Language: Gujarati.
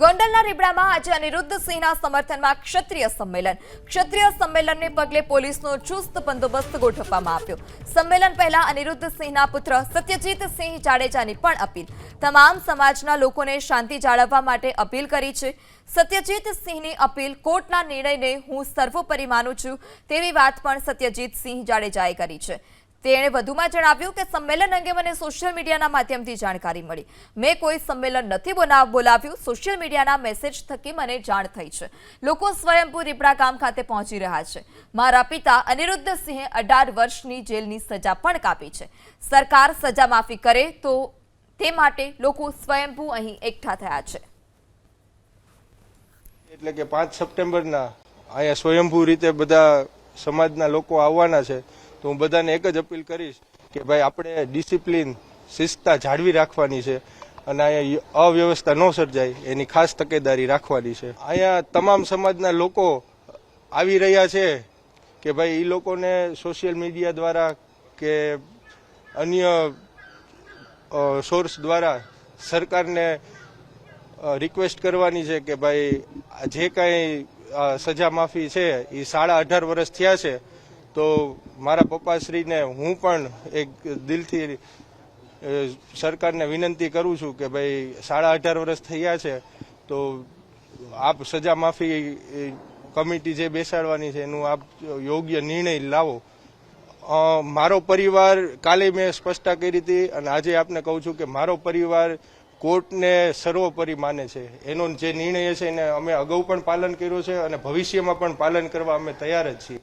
ગોંડલના રીબડામાં આજે અનિરુદ્ધ સિંહના સમર્થનમાં ક્ષત્રિય સંમેલન. ક્ષત્રિય સંમેલનને પગલે પોલીસનો ચુસ્ત બંદોબસ્ત ગોઠવવામાં આવ્યો. સંમેલન પહેલા અનિરુદ્ધ સિંહના પુત્ર સત્યજીત સિંહ જાડેજાની પણ અપીલ. તમામ સમાજના લોકોને શાંતિ જાળવવા માટે અપીલ કરી છે. સત્યજીત સિંહની અપીલ કોર્ટના નિર્ણયને હું સર્વોપરી માનું છું તેવી વાત પણ સત્યજીત સિંહ જાડેજાએ કરી છે. તેણે વધુમાં જણાવ્યું કે સંમેલન અંગે મને સોશિયલ મીડિયાના માધ્યમથી જાણકારી મળી. મેં કોઈ સંમેલન નથી બોલાવ્યું. સોશિયલ મીડિયાના મેસેજ થકી મને જાણ થઈ છે. લોકો સ્વયંભૂ રીપડા ગામ ખાતે પહોંચી રહ્યા છે. મારા પિતા અનિરુદ્ધ સિંહે અઢાર વર્ષની જેલની સજા પણ કાપી છે. સરકાર સજા માફી કરે તો તે માટે લોકો સ્વયંભૂ અહીં એકઠા થયા છે. એટલે કે પાંચ સપ્ટેમ્બરના અહીંયા સ્વયંભૂ રીતે બધા સમાજના લોકો આવવાના છે. તો હું બધાને એક જ અપીલ કરીશ કે ભાઈ આપણે ડિસિપ્લિન, શિસ્તતા જાળવી રાખવાની છે અને અહીંયા અવ્યવસ્થા ન સર્જાય, એની ખાસ તકેદારી રાખવાની છે. અહીંયા તમામ સમાજના લોકો આવી રહ્યા છે કે ભાઈ એ લોકોને સોશિયલ મીડિયા દ્વારા કે અન્ય સોર્સ દ્વારા સરકારને રિક્વેસ્ટ કરવાની છે કે ભાઈ જે કાંઈ સજા માફી છે એ સાડા અઢાર વર્ષ થયા છે તો મારા પપ્પાશ્રીને હું પણ એક દિલથી સરકારને વિનંતી કરું છું કે ભાઈ સાડા અઢાર વર્ષ થયા છે, તો આપ સજા માફી કમિટી જે બેસાડવાની છે એનું આપ યોગ્ય નિર્ણય લાવો. મારો પરિવાર કાલે મેં સ્પષ્ટતા કરી હતી અને આજે આપને કહું છું કે મારો પરિવાર કોર્ટને સર્વોપરી માને છે. એનો જે નિર્ણય છે એને અમે અગાઉ પણ પાલન કર્યું છે અને ભવિષ્યમાં પણ પાલન કરવા અમે તૈયાર જ છીએ.